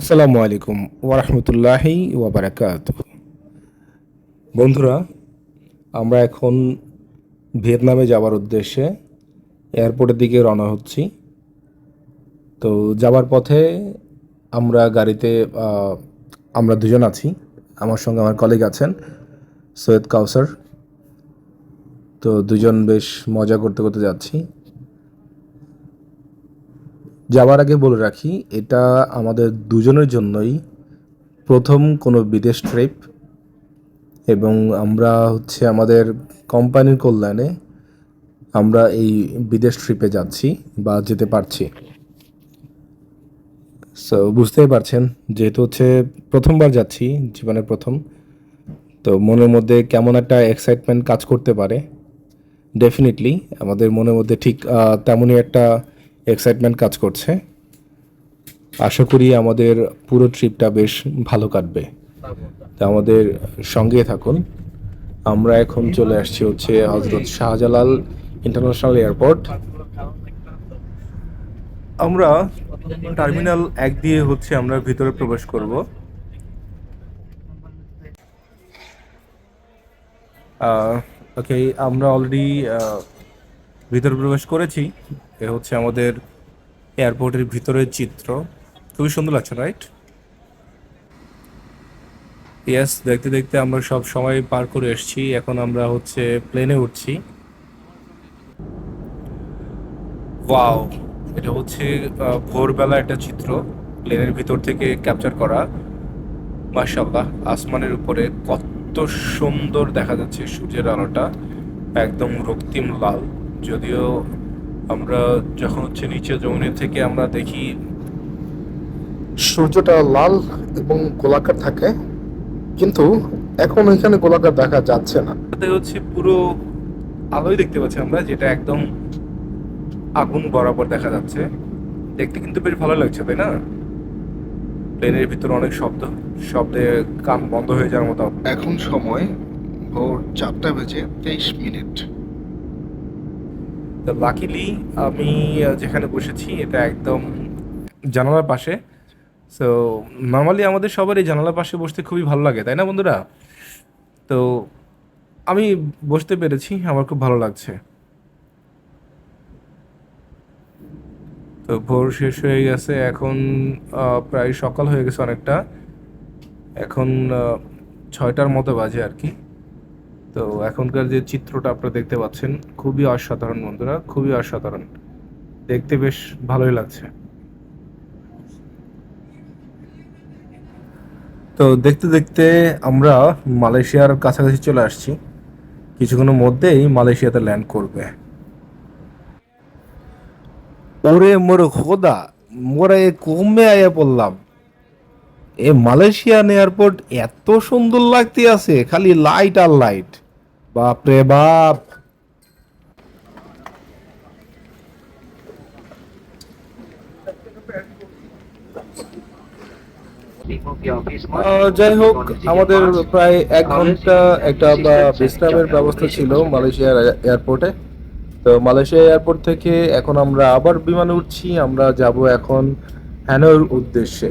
আসসালামু আলাইকুম ওরহমতুল্লাহি ওবরাকাত বন্ধুরা, আমরা এখন ভিয়েতনামে যাওয়ার উদ্দেশ্যে এয়ারপোর্টের দিকে রওনা হচ্ছি। তো যাওয়ার পথে আমরা গাড়িতে আমরা দুজন আছি। আমার সঙ্গে আমার কলিগ আছেন সৈয়দ কাউসার। তো দুজন বেশ মজা করতে করতে যাচ্ছি। যাওয়ার আগে বলে রাখি, এটা আমাদের দুজনের জন্যই প্রথম কোনো বিদেশ ট্রিপ এবং আমরা হচ্ছে আমাদের কোম্পানির কল্যাণে আমরা এই বিদেশ ট্রিপে যাচ্ছি বা যেতে পারছি। সো বুঝতেই পারছেন, যেহেতু হচ্ছে প্রথমবার যাচ্ছি, জীবনের প্রথম, তো মনের মধ্যে কেমন একটা এক্সাইটমেন্ট কাজ করতে পারে। ডেফিনেটলি আমাদের মনের মধ্যে ঠিক তেমনই একটা এক্সাইটমেন্ট কাজ করছে। আশা করি আমাদের পুরো ট্রিপটা বেশ ভালো কাটবে। তা আমাদের সঙ্গে থাকুন। আমরা এখন চলে আসছি হচ্ছে হজরত শাহজালাল ইন্টারন্যাশনাল এয়ারপোর্ট আমরা টার্মিনাল এক দিয়ে হচ্ছে আমরা ভিতরে প্রবেশ করব। ওকে আমরা অলরেডি ভিতরে প্রবেশ করেছি। এ হচ্ছে আমাদের এয়ারপোর্টের ভিতরের চিত্র। খুবই সুন্দর লাগছে রাইট ইয়েস দেখতে দেখতে আমরা সব সময় পার করে এসেছি। এখন আমরা হচ্ছে প্লেনে উঠছি। ওয়াও এটা হচ্ছে ভোরবেলা একটা চিত্র। প্লেনের ভিতর থেকে ক্যাপচার করা। মাশাআল্লাহ, আসমানের উপরে কত সুন্দর দেখা যাচ্ছে সূর্যের আলোটা। একদম রক্তিম লাল। যদিও আমরা যখন হচ্ছে নিচে জমিনের থেকে আমরা দেখি সূর্যটা লাল এবং গোলাকার থাকে কিন্তু এখন এখানে গোলাকার দেখা যাচ্ছে না। তাতে হচ্ছে পুরো আলোই দেখতে পাচ্ছি আমরা যেটা একদম আগুন বরাবর দেখা যাচ্ছে। দেখতে কিন্তু বেশ ভালো লাগছে তাই না? প্লেনের ভিতরে অনেক শব্দ শব্দে কান বন্ধ হয়ে যাওয়ার মতো। এখন সময় ভোর চারটা বেজে তেইশ মিনিট। তো লাকিলি আমি যেখানে বসেছি, এটা একদম জানালার পাশে। সো নর্মালি আমাদের সবারই জানালার পাশে বসতে খুবই ভালো লাগে, তাই না বন্ধুরা? তো, আমি বসতে পেরেছি, আমার খুব ভালো লাগছে। তো ভোর শেষ হয়ে গেছে, এখন প্রায় সকাল হয়ে গেছে অনেকটা। এখন ছয়টার মতো বাজে আর কি। তো এখনকার যে চিত্রটা আপনারা দেখতে পাচ্ছেন, খুবই অসাধারণ বন্ধুরা, খুবই অসাধারণ। দেখতে বেশ ভালোই লাগছে। তো দেখতে দেখতে আমরা মালয়েশিয়ার কাছাকাছি চলে আসছি। কিছুক্ষণের মধ্যেই মালয়েশিয়াতে ল্যান্ড করবে। ওরে মোর খোদা, মোরা এ কমে আয়া পড়লাম। এ মালয়েশিয়ান এয়ারপোর্ট এত সুন্দর লাগতে আছে, খালি লাইট আর লাইট বাপ। রে বাপ যাই হোক, আমাদের প্রায় এক ঘণ্টা একটা বিশ্রামের ব্যবস্থা ছিল মালয়েশিয়ার এয়ারপোর্টে। তো মালয়েশিয়া এয়ারপোর্ট থেকে এখন আমরা আবার বিমানে উঠছি, আমরা যাব এখন হ্যানোর উদ্দেশ্যে।